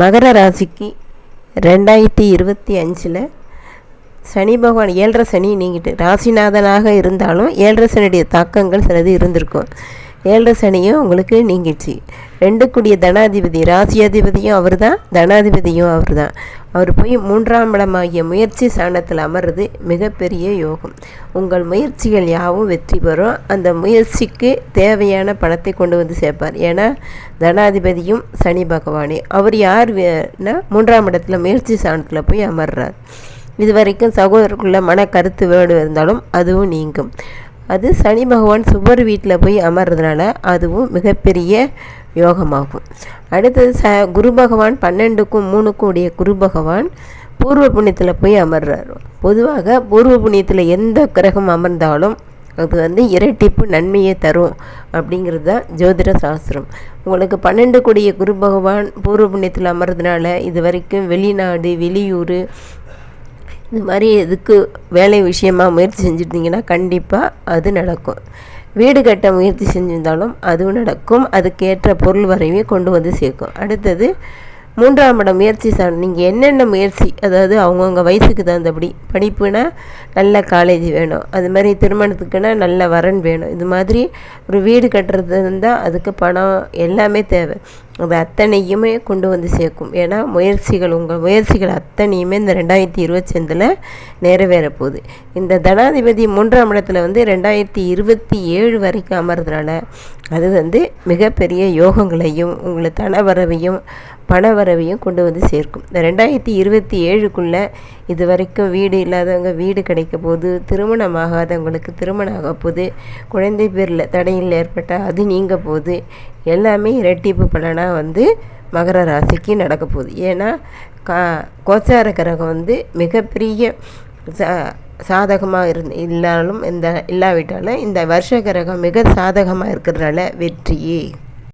மகர ராசிக்கு ரெண்டாயிரத்தி இருபத்தி அஞ்சில் சனி பகவான் ஏழரை சனி நீங்கிட்டு ராசிநாதனாக இருந்தாலும் ஏழரை சனியுடைய தாக்கங்கள் சிலது இருந்திருக்கும். ஏழரை சனியும் உங்களுக்கு நீங்கிடுச்சு. ரெண்டுக்குடிய தனாதிபதி ராசியாதிபதியும் அவர் தான் தனாதிபதியும் அவர் தான் அவர் போய் மூன்றாம் இடமாகிய முயற்சி சாணத்தில் அமர்றது மிகப்பெரிய யோகம். உங்கள் முயற்சிகள் யாவும் வெற்றி பெறும். அந்த முயற்சிக்கு தேவையான பணத்தை கொண்டு வந்து சேர்ப்பார். ஏன்னா தனாதிபதியும் சனி பகவானே. அவர் யார் வேணா மூன்றாம் இடத்துல முயற்சி சாணத்தில் போய் அமர்றார். இது வரைக்கும் சகோதரருக்குள்ள மன கருத்து வேடு இருந்தாலும் அதுவும் நீங்கும். அது சனி பகவான் சுவர் வீட்டில் போய் அமர்றதுனால அதுவும் மிகப்பெரிய யோகமாகும். அடுத்தது ச குரு பகவான் பன்னெண்டுக்கும் மூணுக்கும் உடைய குரு பகவான் பூர்வ புண்ணியத்தில் போய் அமர்றார். பொதுவாக பூர்வ புண்ணியத்தில் எந்த கிரகம் அமர்ந்தாலும் அது வந்து இரட்டிப்பு நன்மையை தரும் அப்படிங்கிறது தான் ஜோதிட சாஸ்திரம். உங்களுக்கு பன்னெண்டு கூடிய குரு பகவான் பூர்வ புண்ணியத்தில் அமர்றதுனால இது வரைக்கும் வெளிநாடு வெளியூர் இது மாதிரி எதுக்கு வேலை விஷயமாக முயற்சி செஞ்சுருந்தீங்கன்னா கண்டிப்பாக அது நடக்கும். வீடு கட்ட முயற்சி செஞ்சிருந்தாலும் அதுவும் நடக்கும். அதுக்கேற்ற பொருள் வரைவே கொண்டு வந்து சேர்க்கும். அடுத்தது மூன்றாம் இடம் முயற்சி சார். நீங்கள் என்னென்ன முயற்சி அதாவது அவங்கவுங்க வயசுக்கு தகுந்தபடி படிப்புனா நல்ல காலேஜ் வேணும். அது மாதிரி திருமணத்துக்குன்னா நல்ல வரன் வேணும். இது மாதிரி ஒரு வீடு கட்டுறது இருந்தால் அதுக்கு பணம் எல்லாமே தேவை. அது அத்தனையுமே கொண்டு வந்து சேர்க்கும். ஏன்னா முயற்சிகள் உங்கள் முயற்சிகள் அத்தனையுமே இந்த ரெண்டாயிரத்தி இருபத்தஞ்சில் நிறைவேற போகுது இந்த தனாதிபதி மூன்றாம் இடத்துல வந்து ரெண்டாயிரத்தி இருபத்தி ஏழு வரைக்கும் அமர்றதுனால அது வந்து மிகப்பெரிய யோகங்களையும் உங்களை தனவரவையும் பணவரவையும் கொண்டு வந்து சேர்க்கும். இந்த ரெண்டாயிரத்தி இருபத்தி ஏழுக்குள்ளே இது வரைக்கும் வீடு இல்லாதவங்க வீடு கிடைக்க போது திருமணம் ஆகாதவங்களுக்கு திருமணம் ஆக போது குழந்தை பேரில் தடையில் ஏற்பட்டால் அது நீங்க போது எல்லாமே இரட்டிப்பு பலனாக வந்து மகர ராசிக்கு நடக்க போகுது. ஏன்னா கா கோச்சார கிரகம் வந்து மிகப்பெரிய சா சாதகமாக இருந்து இல்லாலும் இந்த இல்லாவிட்டாலும் இந்த வருஷ கிரகம் மிக சாதகமாக இருக்கிறதுனால வெற்றியே.